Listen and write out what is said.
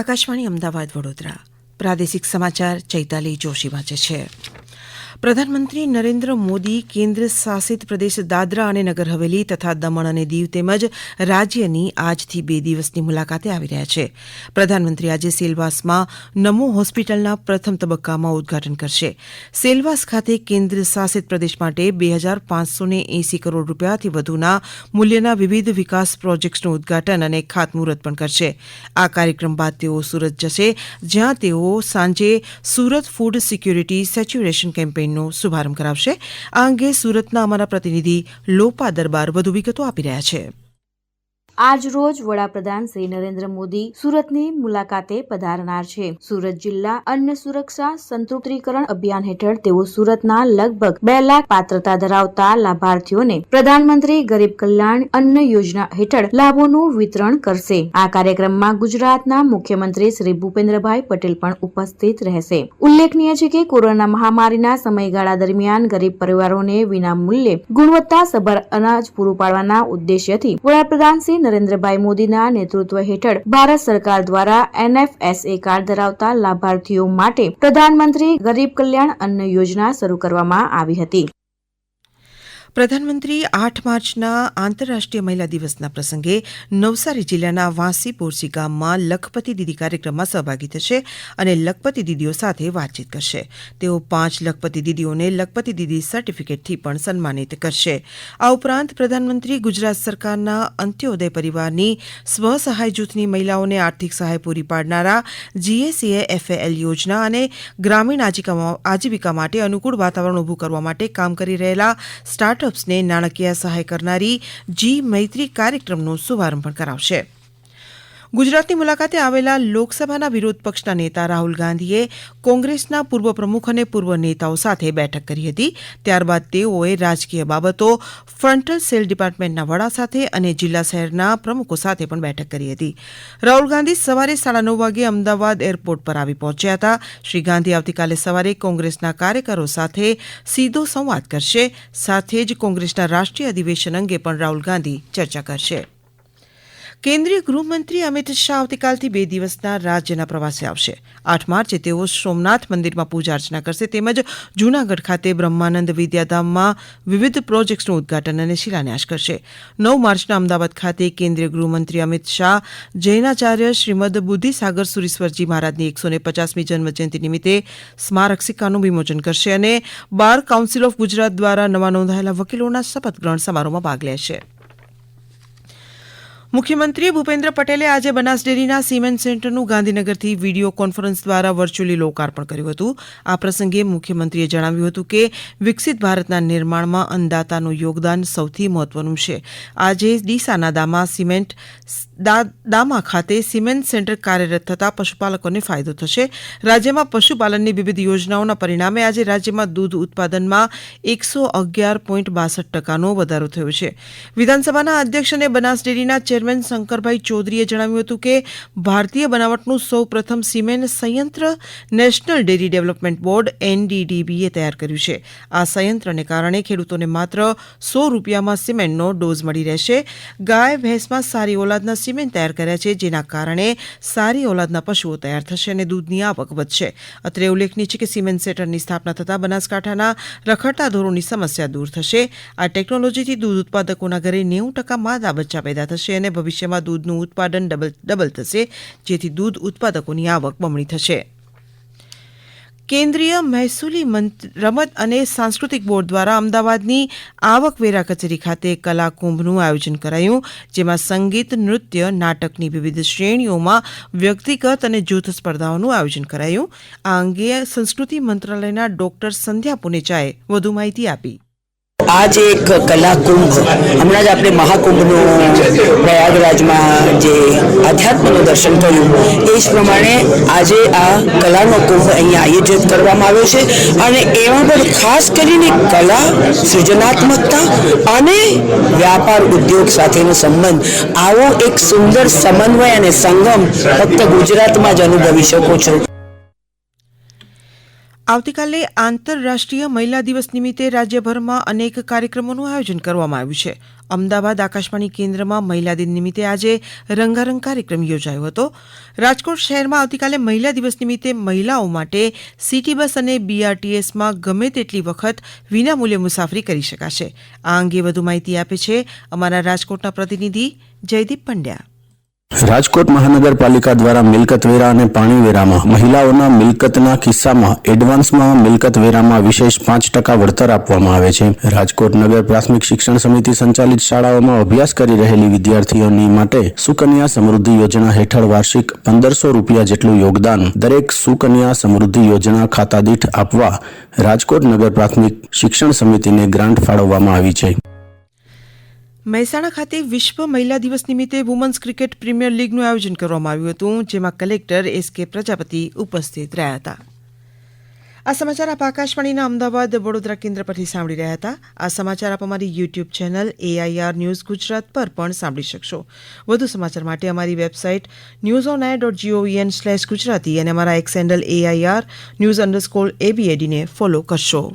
આકાશવાણી અમદાવાદ વડોદરા પ્રાદેશિક સમાચાર ચૈતાલી જોશી વાંચે છે. પ્રધાનમંત્રી નરેન્દ્ર મોદી કેન્દ્ર શાસિત પ્રદેશ દાદરા અને નગર હવેલી તથા દમણ અને દીવ તેમજ રાજ્યની આજથી બે દિવસની મુલાકાતે આવી રહ્યા છે. પ્રધાનમંત્રી આજે સેલવાસમાં નમો હોસ્પિટલના પ્રથમ તબક્કામાં ઉદઘાટન કરશે. સેલવાસ ખાતે કેન્દ્ર શાસિત પ્રદેશ માટે બે હજાર પાંચસો ને એંસી કરોડ રૂપિયાથી વધુના મૂલ્યના વિવિધ વિકાસ પ્રોજેક્ટ્સનું ઉદઘાટન અને ખાતમુહૂર્ત પણ કરશે. આ કાર્યક્રમ બાદ તેઓ સુરત જશે, જ્યાં તેઓ સાંજે સુરત ફૂડ સિક્યુરિટી સેચ્યુરેશન કેમ્પેઇનનો શુભારંભ કરાવશે. આ અંગે સુરતના અમારા પ્રતિનિધિ લોપા દરબાર વધુ વિગતો આપી રહ્યા છે. આજ રોજ વડાપ્રધાન શ્રી નરેન્દ્ર મોદી સુરતની મુલાકાતે પધારનાર છે. સુરત જિલ્લા અન્ન સુરક્ષા સંતૃપ્તિકરણ અભિયાન હેઠળ તેઓ સુરતના લગભગ બે લાખ પાત્રતા ધરાવતા લાભાર્થીઓને પ્રધાનમંત્રી ગરીબ કલ્યાણ અન્ન યોજના હેઠળ લાભોનું વિતરણ કરશે. આ કાર્યક્રમમાં ગુજરાતના મુખ્યમંત્રી શ્રી ભૂપેન્દ્રભાઈ પટેલ પણ ઉપસ્થિત રહેશે. ઉલ્લેખનીય છે કે કોરોના મહામારીના સમયગાળા દરમિયાન ગરીબ પરિવારોને વિના મૂલ્યે ગુણવત્તાસભર અનાજ પૂરું પાડવાના ઉદ્દેશ્યથી વડાપ્રધાન શ્રી નરેન્દ્રભાઈ મોદીના નેતૃત્વ હેઠળ ભારત સરકાર દ્વારા એનએફએસએ કાર્ડ ધરાવતા લાભાર્થીઓ માટે પ્રધાનમંત્રી ગરીબ કલ્યાણ અન્ન યોજના શરૂ કરવામાં આવી હતી. પ્રધાનમંત્રી આઠ માર્ચના આંતરરાષ્ટ્રીય મહિલા દિવસના પ્રસંગે નવસારી જિલ્લાના વાંસી પોરસી ગામમાં લખપતિ દીદી કાર્યક્રમમાં સહભાગી થશે અને લખપતિ દીદીઓ સાથે વાતચીત કરશે. તેઓ પાંચ લખપતિ દીદીઓને લખપતિ દીદી સર્ટિફિકેટથી પણ સન્માનિત કરશે. આ ઉપરાંત પ્રધાનમંત્રી ગુજરાત સરકારના અંત્યોદય પરિવારની સ્વસહાય જૂથની મહિલાઓને આર્થિક સહાય પૂરી પાડનારા જીએસીએ એફએએલ યોજના અને ગ્રામીણ આજીવિકા માટે અનુકૂળ વાતાવરણ ઊભું કરવા માટે કામ કરી રહેલા સ્ટાર્ટ સ્ટાર્ટઅપ્સને નાણાકીય સહાય કરનારી જી મૈત્રી કાર્યક્રમનો શુભારંભ કરાવશે. ગુજરાતની મુલાકાતે આવેલા લોકસભાના વિરોધ પક્ષના નેતા રાહુલ ગાંધીએ કોંગ્રેસના પૂર્વ પ્રમુખ અને પૂર્વ નેતાઓ સાથે બેઠક કરી હતી. ત્યારબાદ તેઓએ રાજકીય બાબતો, ફ્રન્ટલ સેલ ડિપાર્ટમેન્ટના વડા સાથે અને જિલ્લા શહેરના પ્રમુખો સાથે પણ બેઠક કરી હતી. રાહુલ ગાંધી સવારે સાડા નવ વાગે અમદાવાદ એરપોર્ટ પર આવી પહોંચ્યા હતા. શ્રી ગાંધી આવતીકાલે સવારે કોંગ્રેસના કાર્યકરો સાથે સીધો સંવાદ કરશે. સાથે જ કોંગ્રેસના રાષ્ટ્રીય અધિવેશન અંગે પણ રાહુલ ગાંધી ચર્ચા કરશે. કેન્દ્રીય ગૃહમંત્રી અમિત શાહ આવતીકાલથી બે દિવસના રાજ્યના પ્રવાસે આવશે. આઠ માર્ચે તેઓ સોમનાથ મંદિરમાં પૂજા અર્ચના કરશે તેમજ જૂનાગઢ ખાતે બ્રહ્માનંદ વિદ્યાધામમાં વિવિધ પ્રોજેક્ટ્સનું ઉદઘાટન અને શિલાન્યાસ કરશે. નવ માર્ચના અમદાવાદ ખાતે કેન્દ્રીય ગૃહમંત્રી અમિત શાહ, જૈનાચાર્ય શ્રીમદ બુદ્ધિસાગર સુરીશ્વરજી મહારાજની એકસો પચાસમી જન્મજયંતિ નિમિત્તે સ્મારક સિક્કાનું વિમોચન કરશે અને બાર કાઉન્સિલ ઓફ ગુજરાત દ્વારા નવા નોંધાયેલા વકીલોના શપથ ગ્રહણ સમારોહમાં ભાગ લેશે. મુખ્યમંત્રી ભૂપેન્દ્ર પટેલે આજે બનાસ ડેરીના સિમેન્ટ સેન્ટરનું ગાંધીનગરથી વીડિયો કોન્ફરન્સ દ્વારા વર્ચ્યુઅલી લોકાર્પણ કર્યું હતું. આ પ્રસંગે મુખ્યમંત્રીએ જણાવ્યું હતું કે, વિકસિત ભારતના નિર્માણમાં અન્નદાતાનું યોગદાન સૌથી મહત્વનું છે. આજે ડીસાના દામા સિમેન્ટ દામા ખાતે સિમેન્ટ સેન્ટર કાર્યરત થતાં પશુપાલકોને ફાયદો થશે. રાજ્યમાં પશુપાલનની વિવિધ યોજનાઓના પરિણામે આજે રાજ્યમાં દૂધ ઉત્પાદનમાં એકસો અગિયાર પોઈન્ટ બાસઠ ટકાનો વધારો થયો છે. વિધાનસભાના અધ્યક્ષ અને બનાસ ડેરીના ચેરમેન શંકરભાઈ ચૌધરીએ જણાવ્યું હતું કે ભારતીય બનાવટનું સૌ પ્રથમ સિમેન્ટ સંયંત્ર નેશનલ ડેરી ડેવલપમેન્ટ બોર્ડ એનડીડીબીએ તૈયાર કર્યું છે. આ સંયંત્રને કારણે ખેડૂતોને માત્ર સો રૂપિયામાં સિમેન્ટનો ડોઝ મળી રહેશે. ગાય, ભેંસમાં સારી ઓલાદના સિમેન્ટ તૈયાર કર્યા છે, જેના કારણે સારી ઓલાદના પશુઓ તૈયાર થશે અને દૂધની આવક વધશે. અત્રે ઉલ્લેખનીય છે કે સિમેન્ટ સેન્ટરની સ્થાપના થતાં બનાસકાંઠાના રખડતા ઢોરોની સમસ્યા દૂર થશે. આ ટેકનોલોજીથી દૂધ ઉત્પાદકોના ઘરે નેવું ટકા માદા બચ્ચા પેદા થશે અને ભવિષ્યમાં દૂધનું ઉત્પાદન ડબલ ડબલ થશે, જેથી દૂધ ઉત્પાદકોની આવક બમણી થશે. કેન્દ્રીય મહેસૂલી રમત અને સાંસ્કૃતિક બોર્ડ દ્વારા અમદાવાદની આવકવેરા કચેરી ખાતે કલાકુંભનું આયોજન કરાયું, જેમાં સંગીત, નૃત્ય, નાટકની વિવિધ શ્રેણીઓમાં વ્યક્તિગત અને જૂથ સ્પર્ધાઓનું આયોજન કરાયું. આ અંગે સંસ્કૃતિ મંત્રાલયના ડોક્ટર સંધ્યા પુનેચાએ વધુ માહિતી આપી. આ જે એક કલાકુંભ, હમણાં જ આપણે મહાકુંભનું પ્રયાગરાજમાં જે આધ્યાત્મનું દર્શન થયું એ જ પ્રમાણે આજે આ કલાનો કુંભ અહીંયા આયોજિત કરવામાં આવ્યો છે અને એમાં પણ ખાસ કરીને કલા સૃજનાત્મકતા અને વ્યાપાર ઉદ્યોગ સાથેનો સંબંધ. આવો એક સુંદર સમન્વય અને સંગમ ફક્ત ગુજરાતમાં જ અનુભવી શકો છો. આવતીકાલે આંતરરાષ્ટ્રીય મહિલા દિવસ નિમિત્તે રાજ્યભરમાં અનેક કાર્યક્રમોનું આયોજન કરવામાં આવ્યું છે. અમદાવાદ આકાશવાણી કેન્દ્રમાં મહિલા દિન નિમિત્તે આજે રંગારંગ કાર્યક્રમ યોજાયો હતો. રાજકોટ શહેરમાં આવતીકાલે મહિલા દિવસ નિમિત્તે મહિલાઓ માટે સિટી બસ અને બીઆરટીએસમાં ગમે તેટલી વખત વિનામૂલ્યે મુસાફરી કરી શકાશે. આ અંગે વધુ માહિતી આપે છે અમારા રાજકોટના પ્રતિનિધિ જયદીપ પંડ્યા. રાજકોટ મહાનગરપાલિકા દ્વારા મિલકત વેરા અને પાણી વેરામાં, મહિલાઓના મિલકતના કિસ્સામાં, એડવાન્સમાં મિલકત વેરામાં વિશેષ પાંચ ટકા વળતર આપવામાં આવે છે. રાજકોટ નગર પ્રાથમિક શિક્ષણ સમિતિ સંચાલિત શાળાઓમાં અભ્યાસ કરી રહેલી વિદ્યાર્થીઓની માટે સુકન્યા સમૃદ્ધિ યોજના હેઠળ વાર્ષિક પંદરસો રૂપિયા જેટલું યોગદાન દરેક સુકન્યા સમૃદ્ધિ યોજના ખાતા દીઠ આપવા રાજકોટ નગર પ્રાથમિક શિક્ષણ સમિતિને ગ્રાન્ટ ફાળવવામાં આવી છે. મહેસાણા ખાતે વિશ્વ મહિલા દિવસ નિમિત્તે વુમન્સ ક્રિકેટ પ્રીમિયર લીગનું આયોજન કરવામાં આવ્યું હતું, જેમાં કલેક્ટર એસ કે પ્રજાપતિ ઉપસ્થિત રહ્યા હતા. આ સમાચાર આપ આકાશવાણીના અમદાવાદ વડોદરા કેન્દ્ર પરથી સાંભળી રહ્યા હતા. આ સમાચાર આપ અમારી YouTube channel AIR news Gujarat પર પણ સાંભળી શકશો. વધુ સમાચાર માટે અમારી website news on air dot gov in slash Gujarati અને અમારા X handle AIR news underscore એબીએડીને follow કરશો.